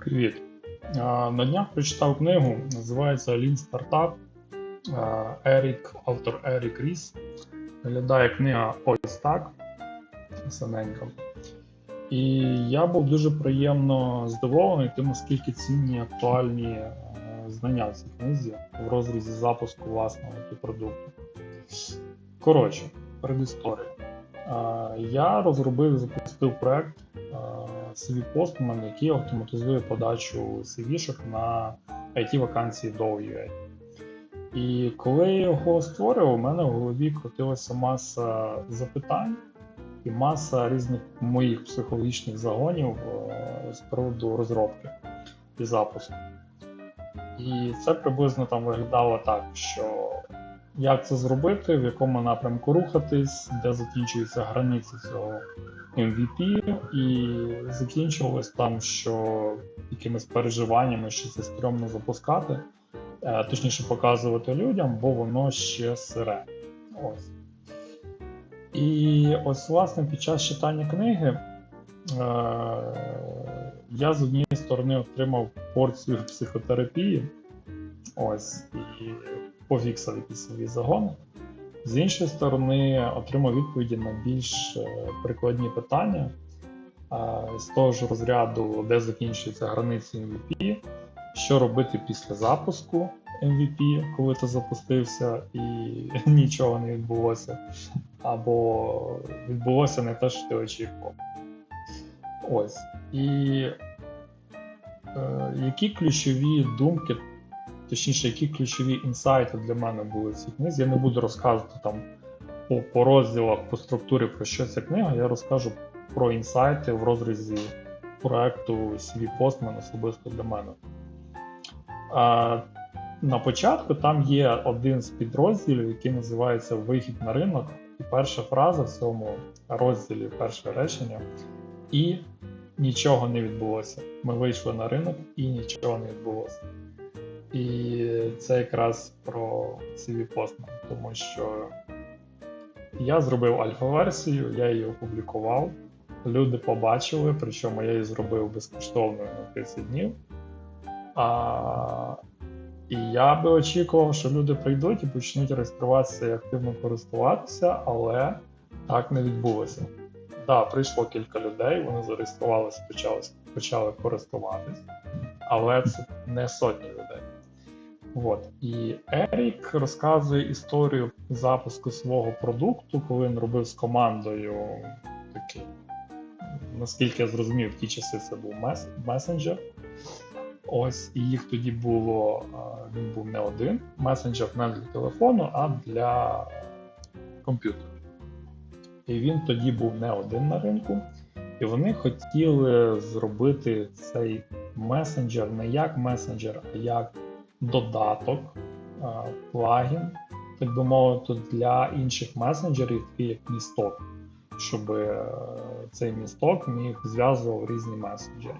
Привіт. На днях прочитав книгу, називається Lean Startup. Ерік, автор Ерік Ріс. Виглядає книга ось так. Саменька. І я був дуже приємно здивований тим, наскільки цінні актуальні е, знання в цій книзі в розрізі запуску власного продукту. Коротше, предісторія. Я розробив і запустив проект CV Postman, який автоматизує подачу CV-шок на IT-вакансії до UA. І коли я його створював, у мене в голові крутилася маса запитань і маса різних моїх психологічних загонів е, з приводу розробки і запуску. І це приблизно там виглядало так, що як це зробити, в якому напрямку рухатись, де закінчуються границі цього MVP, і закінчувалось там, що якимись переживаннями, що це стрьомно запускати, е, точніше показувати людям, бо воно ще сире. Ось. І ось, власне, під час читання книги е, я з однієї сторони отримав порцію психотерапії, ось, і пофіксав якісь свої загони. З іншої сторони, отримав відповіді на більш е, прикладні питання з того ж розряду, де закінчуються границі MVP, що робити після запуску MVP, коли ти запустився і нічого не відбулося, або відбулося не те, що ти очікував. Ось. І е, які ключові думки, точніше, які ключові інсайти для мене були в цій книзі. Я не буду розказувати там по, по розділах, по структурі про що ця книга, я розкажу про інсайти в розрізі проекту CV Postman особисто для мене. А, на початку там є один з підрозділів, який називається Вихід на ринок. І перша фраза в цьому розділі, перше речення, і нічого не відбулося. Ми вийшли на ринок і нічого не відбулося. І це якраз про CV Postman, тому що я зробив альфа-версію, я її опублікував. Люди побачили, причому я її зробив безкоштовною на 30 днів. А, І я би очікував, що люди прийдуть і почнуть реєструватися і активно користуватися, але так не відбулося. Так, да, прийшло кілька людей, вони зареєструвалися, почали, почали користуватись, але це не сотні. От. І Ерік розказує історію запуску свого продукту, коли він робив з командою такий, наскільки я зрозумів, в ті часи це був мес месенджер. Ось, і їх тоді було, він був не один месенджер не для телефону, а для комп'ютера. І він тоді був не один на ринку, і вони хотіли зробити цей месенджер не як месенджер, а як додаток, плагін, так би мовити, для інших месенджерів, такий як місток, щоб цей місток міг зв'язував різні месенджери.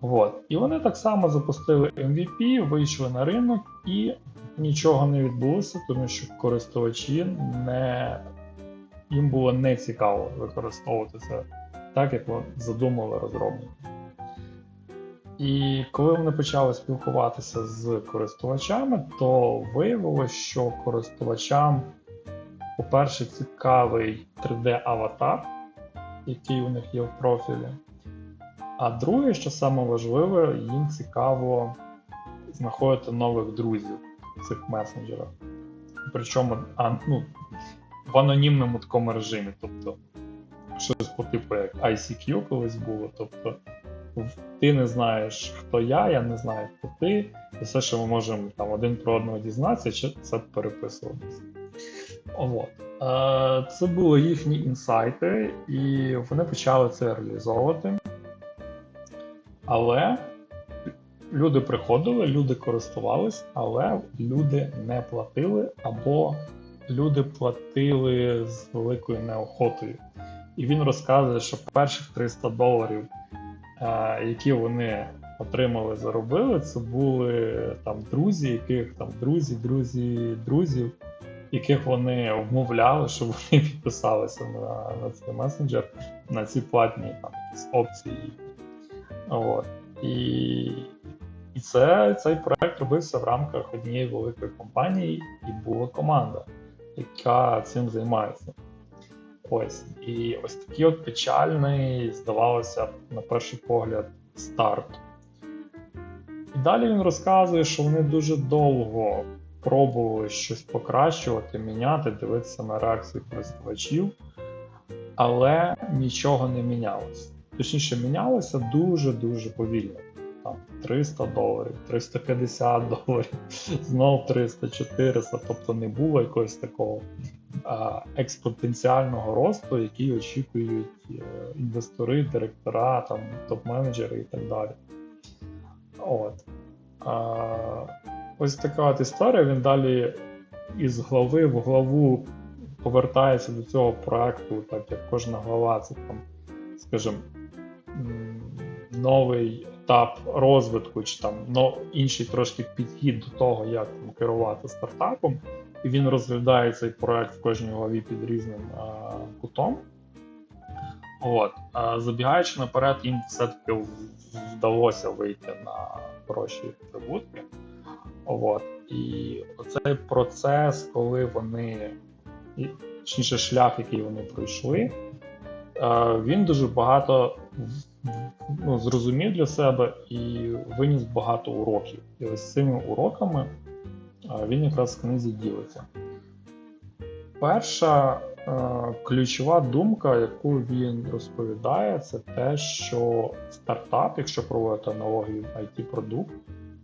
От. І вони так само запустили MVP, вийшли на ринок і нічого не відбулося, тому що користувачі не їм було не цікаво використовувати це так, як задумали розробники. І коли вони почали спілкуватися з користувачами, то виявилося, що користувачам, по-перше, цікавий 3D-аватар, який у них є в профілі. А друге, що саме важливе, їм цікаво знаходити нових друзів в цих месенджерах. Причому а, ну, в анонімному такому режимі. Тобто, щось по типу як ICQ колись було. Тобто, ти не знаєш, хто я, я не знаю, хто ти. І все, що ми можемо там один про одного дізнатися, чи це переписуватися. От. Це були їхні інсайти, і вони почали це реалізовувати. Але люди приходили, люди користувались, але люди не платили, або люди платили з великою неохотою. І він розказує, що перших 300 доларів, які вони отримали, заробили, це були там друзі, яких там друзі, друзі, друзів, яких вони вмовляли, щоб вони підписалися на на цей месенджер, на ці платні там, опції. От. І, і це, цей проект робився в рамках однієї великої компанії, і була команда, яка цим займається. Ось. І ось такий от печальний, здавалося на перший погляд, старт. І далі він розказує, що вони дуже довго пробували щось покращувати, міняти, дивитися на реакцію користувачів, але нічого не мінялося. Точніше, мінялося дуже-дуже повільно. Там 300 доларів, 350 доларів, знов 300, 400, тобто не було якогось такого а, експоненціального росту, який очікують е, інвестори, директора, там, топ-менеджери і так далі. От. Ось така от історія. Він далі із глави в главу повертається до цього проекту, так як кожна глава це там, скажімо, новий етап розвитку, чи там но, інший трошки підхід до того, як там, керувати стартапом. І він розглядає цей проект в кожній главі під різним кутом. От. Забігаючи наперед, їм все-таки вдалося вийти на хороші прибутки. От. І оцей процес, коли вони, точніше, шлях, який вони пройшли, він дуже багато ну, зрозумів для себе і виніс багато уроків. І ось цими уроками він якраз в книзі ділиться. Перша е, ключова думка, яку він розповідає, це те, що стартап, якщо проводити аналогію IT-продукт,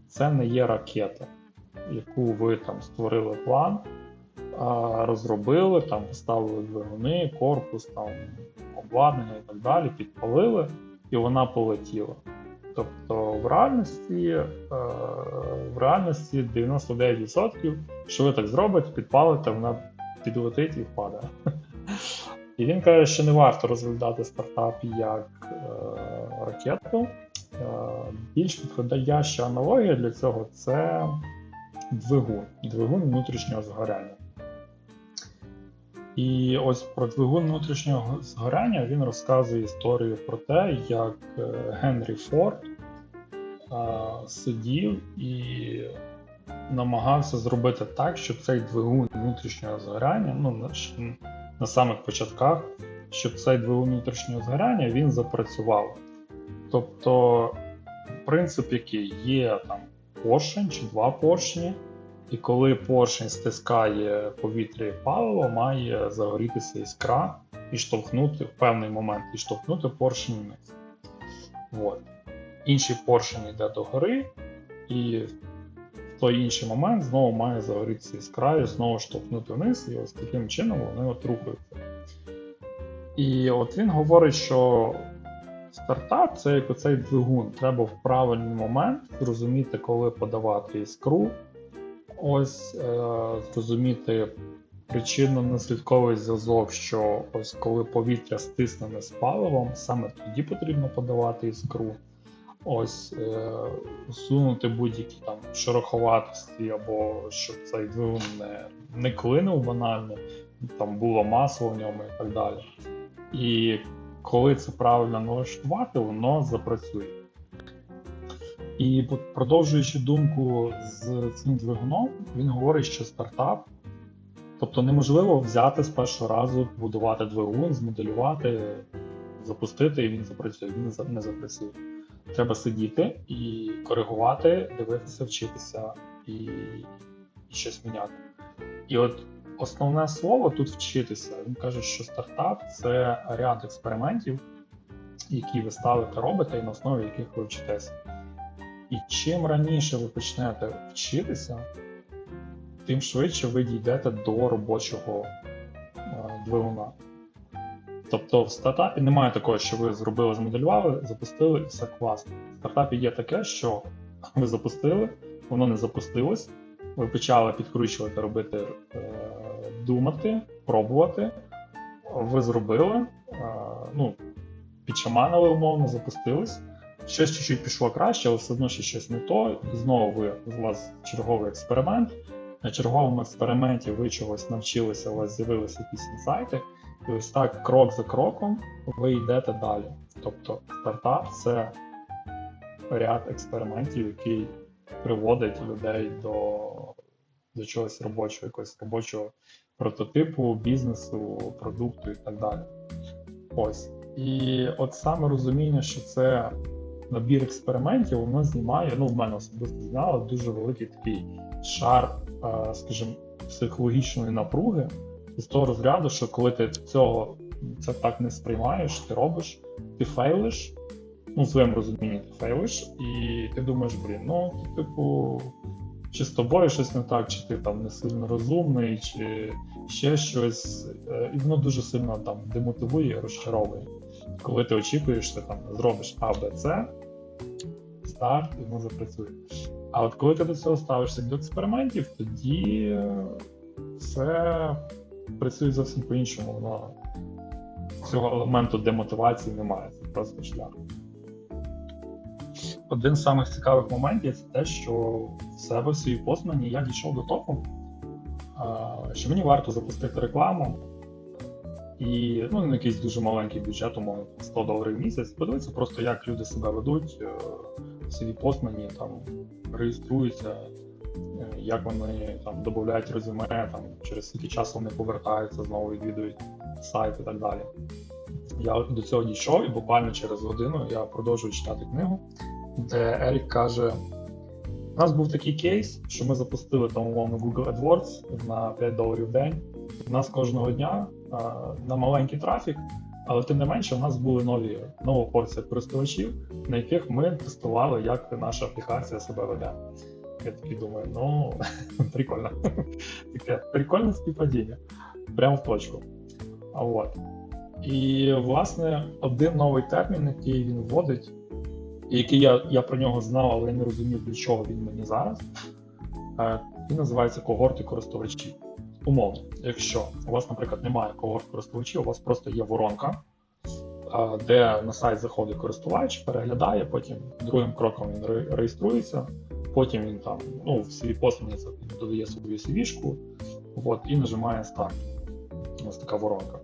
це не є ракета, яку ви там створили план, а, розробили, там поставили двигуни, корпус, там обладнання і так далі, підпалили, і вона полетіла. Тобто в реальності, е, в реальності 99%, що ви так зробите, підпалите, вона підлетить і впаде. І він каже, що не варто розглядати стартап як е, ракету. Е, більш підходяща аналогія для цього це двигун, двигун внутрішнього згоряння. І ось про двигун внутрішнього згоряння він розказує історію про те, як е, Генрі Форд сидів і намагався зробити так, щоб цей двигун внутрішнього згоряння, ну на самих початках, щоб цей двигун внутрішнього згоряння він запрацював. Тобто, принцип який є там поршень чи два поршні, і коли поршень стискає повітря паливо, має загорітися іскра і штовхнути в певний момент і штовхнути поршень вниз. От. Інший поршень йде догори, і в той інший момент знову має загорітися іскра і знову штовхнути вниз, і ось таким чином вони от рухаються. І от він говорить, що стартап це як оцей двигун. Треба в правильний момент зрозуміти, коли подавати іскру. Ось е, зрозуміти причинно-наслідковий зв'язок, що ось коли повітря стиснене з паливом, саме тоді потрібно подавати іскру. Ось е, усунути будь-які там шероховатості, або щоб цей двигун не, не клинув банально, там було масло в ньому і так далі. І коли це правильно налаштувати, воно запрацює. І продовжуючи думку з цим двигуном, він говорить, що стартап, тобто неможливо взяти з першого разу, будувати двигун, змоделювати, запустити, і він запрацює. Він не запрацює. Треба сидіти і коригувати, дивитися, вчитися і, і щось міняти. І от основне слово тут вчитися. Він каже, що стартап це ряд експериментів, які ви ставите, робите, і на основі яких ви вчитеся. І чим раніше ви почнете вчитися, тим швидше ви дійдете до робочого е, двигуна. Тобто в стартапі немає такого, що ви зробили, змоделювали, запустили і все класно. В стартапі є таке, що ви запустили, воно не запустилось, ви почали підкручувати, робити, е, думати, пробувати. Ви зробили, е, ну, підшаманили умовно, запустились. Щось чуть-чуть пішло краще, але все одно ще щось не то. І знову ви у вас черговий експеримент. На черговому експерименті ви чогось навчилися, у вас з'явилися якісь інсайти, і ось так крок за кроком ви йдете далі. Тобто стартап це ряд експериментів, який приводить людей до, до чогось робочого, якогось робочого прототипу, бізнесу, продукту і так далі. Ось. І от саме розуміння, що це набір експериментів, воно знімає, ну, в мене особисто зняло дуже великий такий шар, е, скажімо, психологічної напруги з того розряду, що коли ти цього це так не сприймаєш, ти робиш, ти фейлиш, ну, в своєму розумінні ти фейлиш, і ти думаєш, блін, ну, типу, чи з тобою щось не так, чи ти там не сильно розумний, чи ще щось. Е, І воно дуже сильно там демотивує розчаровує. Коли ти очікуєш, ти там зробиш А, Б, С, старт, і воно запрацює. А от коли ти до цього ставишся до експериментів, тоді е, це працює зовсім по-іншому. Воно цього елементу демотивації немає. Це просто шлях. Один з самих цікавих моментів це те, що в себе в своїй познані я дійшов до того, що мені варто запустити рекламу і ну, на якийсь дуже маленький бюджет, умовно 100 доларів в місяць, подивитися просто, як люди себе ведуть е, своїй познані, там реєструються, е, як вони там додають резюме, там через скільки часу вони повертаються, знову відвідують сайт і так далі. Я до цього дійшов, і буквально через годину я продовжую читати книгу, де Ерік каже: у нас був такий кейс, що ми запустили там умовно Google AdWords на 5 доларів в день. У нас кожного дня на маленький трафік, але тим не менше, у нас були нові нова порція користувачів, на яких ми тестували, як наша аплікація себе веде. Я такий думаю, ну прикольно. Таке прикольне співпадіння. Прямо в точку. А от. І, власне, один новий термін, який він вводить, і який я я про нього знав, але я не розумів, для чого він мені зараз, е, він називається когорти користувачів. Умовно, якщо у вас, наприклад, немає когорт користувачів, у вас просто є воронка, де на сайт заходить користувач, переглядає, потім другим кроком він реєструється, потім він там ну, в свій послані додає свою CV-шку, і нажимає старт. Ось така воронка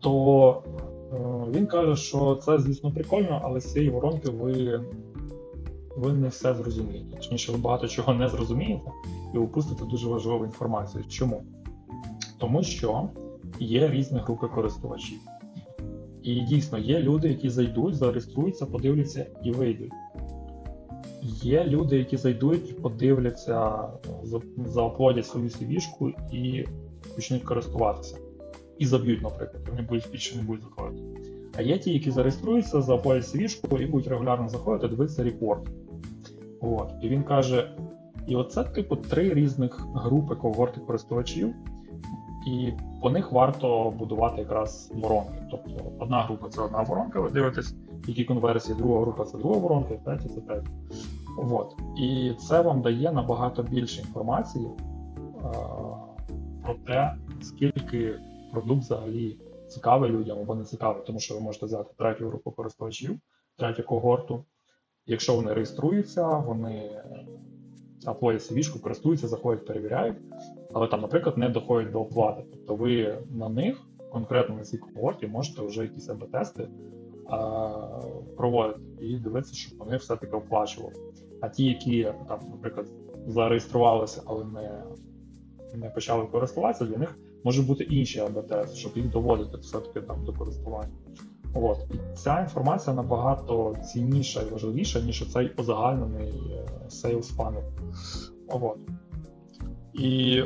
то е, він каже, що це, звісно, прикольно, але з цієї воронки ви ви не все зрозумієте. Точніше, ви багато чого не зрозумієте і упустите дуже важливу інформацію. Чому? Тому що є різні групи користувачів. І дійсно є люди, які зайдуть, зареєструються, подивляться і вийдуть. Є люди, які зайдуть, подивляться, заоплодять свою CV і почнуть користуватися і заб'ють, наприклад, вони будуть більше не будуть заходити. А є ті, які зареєструються, заплатять свіжку і будуть регулярно заходити, дивитися репорт. От. І він каже: і оце, типу, три різних групи когорти користувачів, і по них варто будувати якраз воронки. Тобто одна група це одна воронка, ви дивитесь, які конверсії, друга група це друга воронка, і третя це третя. От. І це вам дає набагато більше інформації а, про те, скільки продукт взагалі цікавий людям або не цікавий, тому що ви можете взяти третю групу користувачів, третю когорту. Якщо вони реєструються, вони аплодять cv користуються, заходять, перевіряють, але там, наприклад, не доходять до оплати. Тобто ви на них, конкретно на цій когорті, можете вже якісь АБ-тести проводити і дивитися, щоб вони все-таки оплачували. А ті, які там, наприклад, зареєструвалися, але не не почали користуватися, для них може бути інші АБТС, щоб їх доводити все-таки там до користування. От. І ця інформація набагато цінніша і важливіша, ніж цей озагальнений е, sales funnel. От. І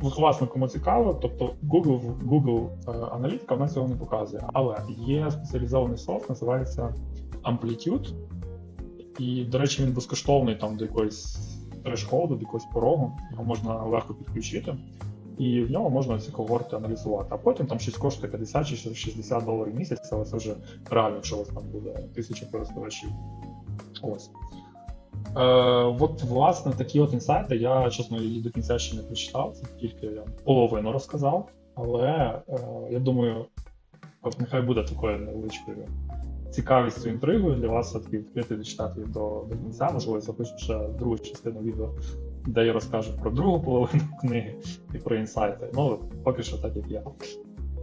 власне, кому цікаво, тобто Google Google е, аналітика вона цього не показує. Але є спеціалізований софт, називається Amplitude. І, до речі, він безкоштовний там до якоїсь трешхолду, до якогось порогу, його можна легко підключити і в ньому можна ці когорти аналізувати. А потім там щось коштує 50 чи 60 доларів в місяць, але це вже реально, якщо у вас там буде тисяча користувачів. Ось. Е, От, власне, такі от інсайти. Я, чесно, її до кінця ще не прочитав, це тільки я половину розказав. Але е, я думаю, от нехай буде такою невеличкою цікавістю інтригою для вас все-таки відкрити дочитати до, до кінця, можливо, запишу ще другу частину відео де я розкажу про другу половину книги і про інсайти. Ну, поки що так як я.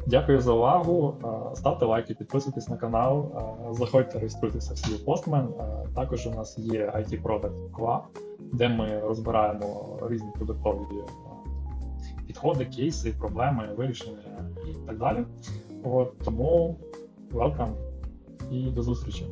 Дякую за увагу. Е, Ставте лайки, підписуйтесь на канал, е, заходьте, реєструйтеся в свій постмен. Також у нас є IT Product Club, де ми розбираємо різні продуктові е, підходи, кейси, проблеми, вирішення і так далі. От, тому welcome і до зустрічі.